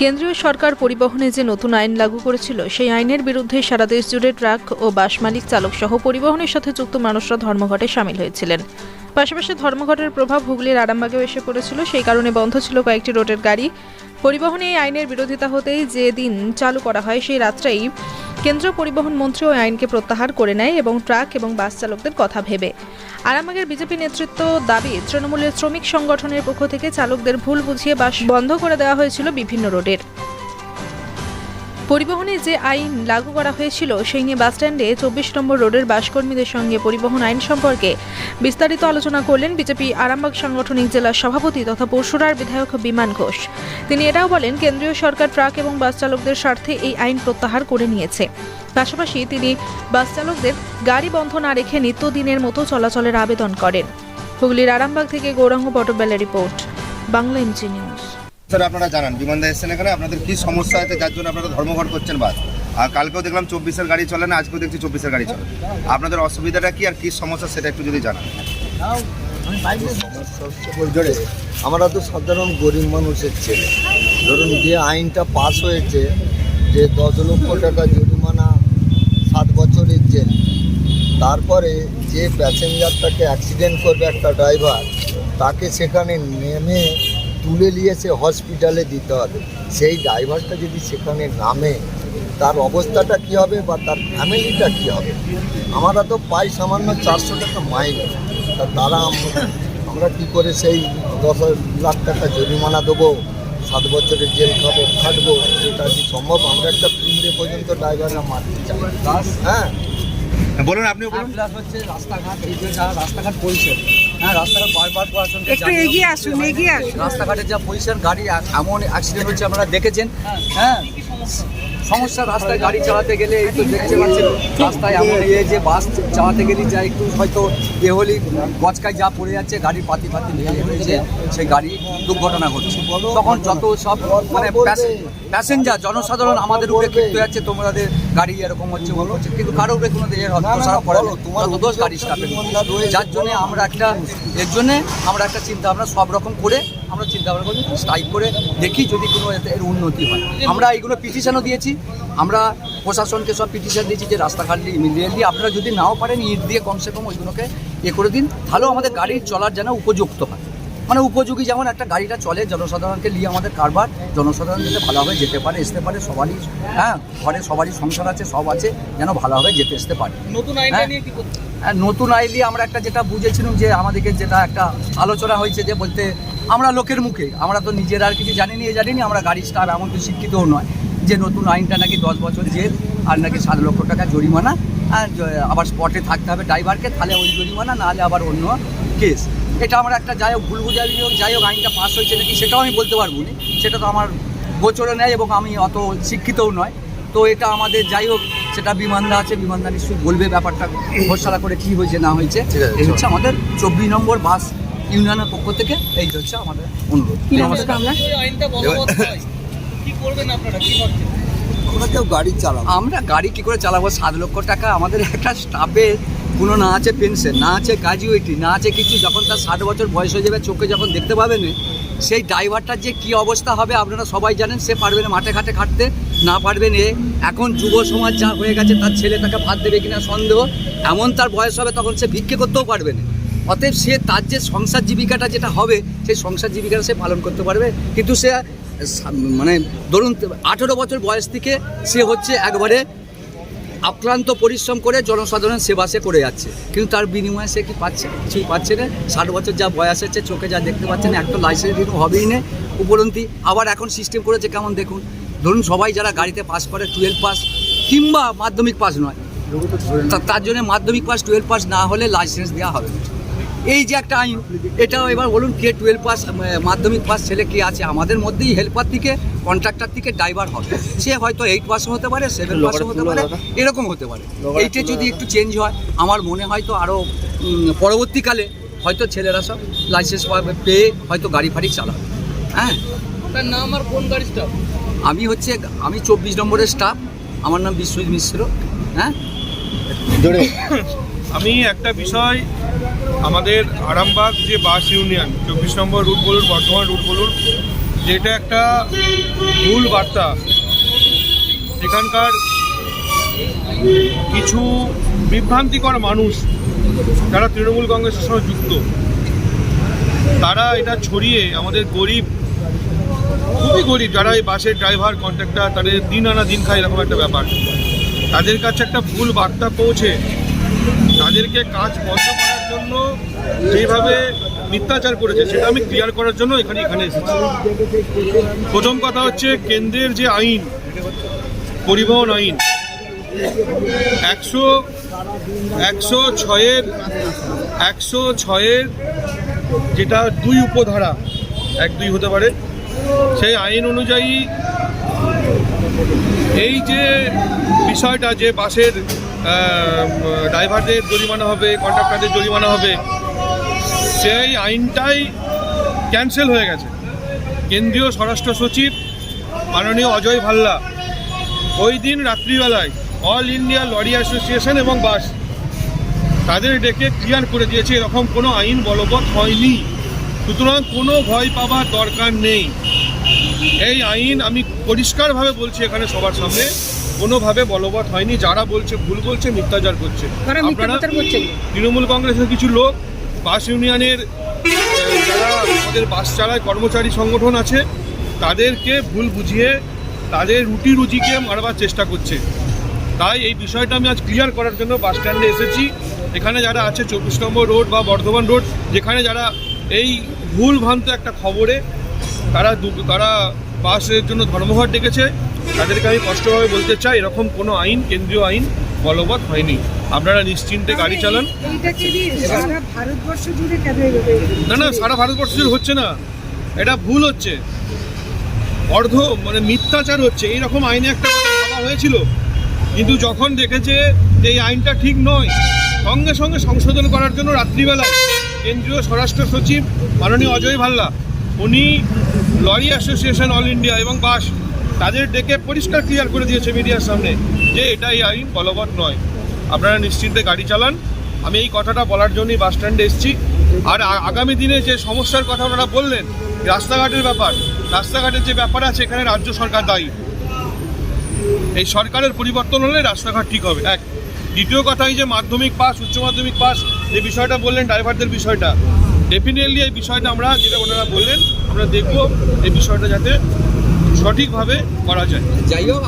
কেন্দ্রীয় সরকার পরিবহনে যে নতুন আইন লাগু করেছিল, সেই আইনের বিরুদ্ধে সারা দেশ জুড়ে ট্রাক ও বাস মালিক চালক সহ পরিবহনের সাথে যুক্ত মানুষরা ধর্মঘটে সামিল হয়েছিলেন। পাশাপাশি ধর্মঘটের প্রভাব হুগলির আরামবাগেও এসে পড়েছিল, সেই কারণে বন্ধ ছিল কয়েকটি রোডের গাড়ি। পরিবহনে এই আইনের বিরোধিতা হতেই যে দিন চালু করা হয়, সেই রাত্রেই কেন্দ্রীয় পরিবহন মন্ত্রী ওই আইনকে প্রত্যাহার করে নেয় এবং ট্রাক এবং বাস চালকদের কথা ভেবে। আরামবাগের বিজেপি নেতৃত্ব দাবি, তৃণমূলের শ্রমিক সংগঠনের পক্ষ থেকে চালকদের ভুল বুঝিয়ে বাস বন্ধ করে দেওয়া হয়েছিল বিভিন্ন রোডের। পরিবহনে যে আইন লাগু করা হয়েছিল, সেই নিয়ে বাসস্ট্যান্ডে চব্বিশ নম্বর রোডের বাসকর্মীদের সঙ্গে পরিবহন আইন সম্পর্কে বিস্তারিত আলোচনা করলেন বিজেপি আরামবাগ সাংগঠনিক জেলার সভাপতি তথা পরশুরার বিধায়ক বিমান ঘোষ। তিনি এটাও বলেন, কেন্দ্রীয় সরকার ট্রাক এবং বাস চালকদের স্বার্থে এই আইন প্রত্যাহার করে নিয়েছে। পাশাপাশি তিনি বাস চালকদের গাড়ি বন্ধ না রেখে নিত্যদিনের মতো চলাচলের আবেদন করেন। হুগলির আরামবাগ থেকে Gauranga পটবেলের report, Bangla MG news sir, আপনারা জানান, বিমানদা এসছেন এখানে আপনাদের কি সমস্যা আছে, যার জন্য আপনারা ধর্মঘট করছেন বাস? আর কালকেও দেখলাম চব্বিশের গাড়ি চলে না, আজকেও দেখছি চব্বিশের গাড়ি চলে। আপনাদের অসুবিধাটা কি আর কি সমস্যা, সেটা একটু যদি জানান। আমরা তো সাধারণ গরিব মানুষের ছেলে। ধরুন যে আইনটা পাস হয়েছে, যে দশ লক্ষ টাকা জরিমানা, সাত বছরের জেল। তারপরে যে প্যাসেঞ্জারটাকে অ্যাক্সিডেন্ট করবে একটা ড্রাইভার তাকে সেখানে নেমে তুলে নিয়ে এসে হসপিটালে দিতে হবে। সেই ড্রাইভারটা যদি সেখানে নামে তার অবস্থাটা কী হবে বা তার ফ্যামিলিটা কী হবে? আমরা তো পাই সামান্য চারশো টাকা মাইনে। তা তারা আম- আমরা কি করে সেই দশ লাখ টাকা জরিমানা দেবো সাত বছরের জেল খাব খাটবো এটা কি সম্ভব? আমরা একটা পর্যন্ত ড্রাইভাররা মারতে চাই। হ্যাঁ। বলুন আপনিও বলুন। প্লাস হচ্ছে রাস্তাঘাট এই যে যা রাস্তাঘাট পরিষের হ্যাঁ রাস্তাঘাট বারবার প্রশাসন একটু এগিয়ে আসুন এগিয়ে আসুন। রাস্তাঘাটে যা পরিষের গাড়ি এমন অ্যাক্সিডেন্ট হচ্ছে আপনারা দেখেছেন। হ্যাঁ সমস্যা রাস্তায় গাড়ি চালাতে গেলে এই তো দেখতে পাচ্ছেন রাস্তায় এমন ইয়ে যে বাস চালাতে গেলে যা একটু হয়তো এ হলে গচকায় যা পড়ে যাচ্ছে গাড়ির পাতি পাতি ভেঙে হয়েছে সেই গাড়ি দুর্ঘটনা ঘটছে। তখন যত সব মানে প্যাসেঞ্জার জনসাধারণ আমাদের উপরে ক্ষিপ্ত যাচ্ছে তোমাদের গাড়ি এরকম হচ্ছে হচ্ছে কিন্তু কারও উপরে কোনো দিকে দোষারোপ করে। তোমার দোষ গাড়ি স্টাফের যার জন্য আমরা একটা এর জন্য আমরা একটা চিন্তা ভাবনা সব রকম করে আমরা চিন্তা ভাবনা করি স্ট্রাইক করে দেখি যদি কোনো এর উন্নতি হয়। আমরা এইগুলো পিটিশনও দিয়েছি আমরা প্রশাসনকে সব পিটিশন দিয়েছি যে রাস্তাঘাট ইমিডিয়েটলি আপনারা যদি নাও পারেন ইট দিয়ে কমসে কম ওইগুলোকে এ করে দিন। তাহলেও আমাদের গাড়ির চলার যেন উপযুক্ত হয়। মানে উপযোগী যেমন একটা গাড়িটা চলে জনসাধারণকে নিয়ে আমাদের কারবার জনসাধারণ যাতে ভালোভাবে যেতে পারে আসতে পারে সবারই হ্যাঁ ঘরে সবারই সংসার আছে সব আছে যেন ভালোভাবে যেতে আসতে পারে। নতুন আইনটা নিয়ে নতুন আইনলি আমরা একটা যেটা বুঝেছিলাম যে আমাদেরকে যেটা একটা আলোচনা হয়েছে যে বলতে আমরা লোকের মুখে আমরা তো নিজেরা আর কিছু জানি নিয়ে জানি নি আমরা গাড়ি স্টাফ এমন তো শিক্ষিতও নয় যে নতুন আইনটা নাকি দশ বছর জেল আর নাকি সাত লক্ষ টাকা জরিমানা আবার স্পটে থাকতে হবে ড্রাইভারকে তাহলে ওই জরিমানা নাহলে আবার অন্য কেস এটা আমার একটা যাই হোক ভুল বুঝাবি হোক যাই হোক আইনটা পাস হয়েছে নাকি সেটাও আমি বলতে পারব না। সেটা তো আমার গোচরে নেয় এবং আমি অত শিক্ষিতও নয়। তো এটা আমাদের যাই হোক সেটা বিমানদা আছে বিমানদা নিশ্চয়ই বলবে ব্যাপারটা ঘোষণা করে কি হয়েছে না হয়েছে। এই হচ্ছে আমাদের চব্বিশ নম্বর বাস ইউনিয়নের পক্ষ থেকে এই হচ্ছে আমাদের অনুরোধ। নমস্কার। আমরা কেউ গাড়ি চালাবো আমরা গাড়ি কি করে চালাবো? সাত লক্ষ টাকা। আমাদের একটা স্টাফের কোনো না আছে পেনশন, না আছে গ্রাজুয়েটি না আছে কিছু। যখন তার ষাট বছর বয়স হয়ে যাবে, চোখে যখন দেখতে পাবেন সেই ড্রাইভারটার যে কি অবস্থা হবে আপনারা সবাই জানেন, সে পারবে না মাঠে ঘাটে খাটতে না পারবেন এ এখন যুব সমাজ যা হয়ে গেছে, তার ছেলে তাকে ভাত দেবে কিনা সন্দেহ। এমন তার বয়স হবে, তখন সে ভিক্ষে করতেও পারবে না। অতএব সে তার যে সংসার জীবিকাটা যেটা হবে, সেই সংসার জীবিকাটা সে পালন করতে পারবে। কিন্তু সা- মানে ধরুন, আঠেরো বছর বয়স থেকে সে হচ্ছে একবারে আক্রান্ত, পরিশ্রম করে জনসাধারণ সেবা সে করে যাচ্ছে। কিন্তু তার বিনিময়ে সে কি পাচ্ছে? কিছুই পাচ্ছে না। ষাট বছর যা বয়স হচ্ছে চোখে যা দেখতে পাচ্ছেন একটা লাইসেন্স দিন হবেই না। উপরন্তি, আবার এখন সিস্টেম করেছে কেমন দেখুন। ধরুন, সবাই যারা গাড়িতে পাস করে টুয়েলভ পাস কিংবা মাধ্যমিক পাস নয় তার জন্য মাধ্যমিক পাস টুয়েলভ পাস না হলে লাইসেন্স দেওয়া হবে না। এই যে একটা আইন এটাও এবার বলুন কে টুয়েলভ পাস মাধ্যমিক পাস ছেলে কে আছে? আমাদের মধ্যেই হেল্পার থেকে কন্ট্রাক্টর থেকে ড্রাইভার হবে। সে হয়তো এইট পাসও হতে পারে সেভেন পাসও হতে পারে এরকম হতে পারে। এইটা যদি একটু চেঞ্জ হয় আমার মনে হয় তো আরও পরবর্তীকালে হয়তো ছেলেরা সব লাইসেন্স পেয়ে হয়তো গাড়ি ফাড়ি চালাবে। হ্যাঁ? নাম আর কোন গাড়ি স্টাফ আমি হচ্ছে আমি চব্বিশ নম্বরের স্টাফ আমার নাম বিশ্বজিৎ মিশ্র। হ্যাঁ? আমি একটা বিষয়, আমাদের আরামবাগ যে বাস ইউনিয়ন, চব্বিশ নম্বর রুট বলুন, বর্ধমান রুট বলুন, যেটা একটা ভুল বার্তা। এখানকার কিছু বিভ্রান্তিকর মানুষ, যারা তৃণমূল কংগ্রেসের সঙ্গে যুক্ত, তারা এটা ছড়িয়ে আমাদের গরিব, খুবই গরিব, যারা এই বাসের ড্রাইভার কন্ট্রাক্টর তাদের দিন আনা দিন খায় এরকম একটা ব্যাপার। তাদের কাছে একটা ভুল বার্তা পৌঁছে তাদেরকে কাজ বন্ধ করার জন্য যেভাবে মিথ্যাচার করেছে, সেটা আমি ক্লিয়ার করার জন্য এখানে এখানে এসেছি। প্রথম কথা হচ্ছে কেন্দ্রের যে আইন, পরিবহন আইন, একশো একশো ছয়ের একশো ছয়ের যেটা দুই উপধারা, এক দুই হতে পারে, সেই আইন অনুযায়ী এই যে বিষয়টা যে বাসের ড্রাইভারদের জরিমানা হবে, কন্ট্রাক্টরদের জরিমানা হবে। সেই আইনটাই ক্যান্সেল হয়ে গেছে। কেন্দ্রীয় স্বরাষ্ট্র সচিব মাননীয় অজয় ভাল্লা ওই দিন রাত্রিবেলায় অল ইন্ডিয়া লরি অ্যাসোসিয়েশন এবং বাস তাদের ডেকে ক্লিয়ার করে দিয়েছে, এরকম কোনো আইন বলবৎ হয়নি। সুতরাং কোনো ভয় পাবার দরকার নেই। এই আইন আমি পরিষ্কারভাবে বলছি এখানে সবার সামনে। কোনোভাবে বলবৎ হয়নি যারা বলছে ভুল বলছে মিথ্যাচার করছে। তৃণমূল কংগ্রেসের কিছু লোক বাস ইউনিয়নের যারা আমাদের বাস চালায় কর্মচারী সংগঠন আছে তাদেরকে ভুল বুঝিয়ে তাদের রুটি রুজিকে মারবার চেষ্টা করছে। তাই এই বিষয়টা আমি আজ ক্লিয়ার করার জন্য বাস স্ট্যান্ডে এসেছি। এখানে যারা আছে চব্বিশ নম্বর রোড বা বর্ধমান রোড যেখানে যারা এই ভুল ভ্রান্ত একটা খবরে তারা তারা বাসের জন্য ধর্মঘট ডেকেছে। তাদেরকে আমি স্পষ্টভাবে বলতে চাই এরকম কোনো আইন কেন্দ্রীয় আইন বলবৎ হয়নি। আপনারা নিশ্চিন্তে গাড়ি চালান। না না সারা ভারতবর্ষ জুড়ে হচ্ছে না। এটা ভুল হচ্ছে। অর্ধ মানে মিথ্যাচার হচ্ছে। এইরকম আইনে একটা ভাবা হয়েছিল। কিন্তু যখন দেখেছে যে এই আইনটা ঠিক নয় সঙ্গে সঙ্গে সংশোধন করার জন্য রাত্রিবেলায় কেন্দ্রীয় স্বরাষ্ট্র সচিব মাননীয় অজয় ভাল্লা উনি লরি অ্যাসোসিয়েশন অল ইন্ডিয়া এবং বাস তাদের ডেকে পরিষ্কার ক্লিয়ার করে দিয়েছে মিডিয়ার সামনে যে এটা এই আইন, বলবৎ নয়। আপনারা নিশ্চিন্তে গাড়ি চালান। আমি এই কথাটা বলার জন্যই বাস স্ট্যান্ডে এসেছি। আর আগামী দিনে যে সমস্যার কথা ওনারা বললেন, রাস্তাঘাটের ব্যাপার, রাস্তাঘাটের যে ব্যাপার আছে, এখানে রাজ্য সরকার দায়ী। এই সরকারের পরিবর্তন হলে রাস্তাঘাট ঠিক হবে। এক। দ্বিতীয় কথা এই যে মাধ্যমিক পাস, উচ্চ মাধ্যমিক পাস, যে বিষয়টা বললেন, ড্রাইভারদের বিষয়টা। ডেফিনেটলি এই বিষয়টা আমরা, যেটা ওনারা বললেন, আমরা দেখব এই বিষয়টা যাতে সঠিকভাবে করা যায়। যাই হোক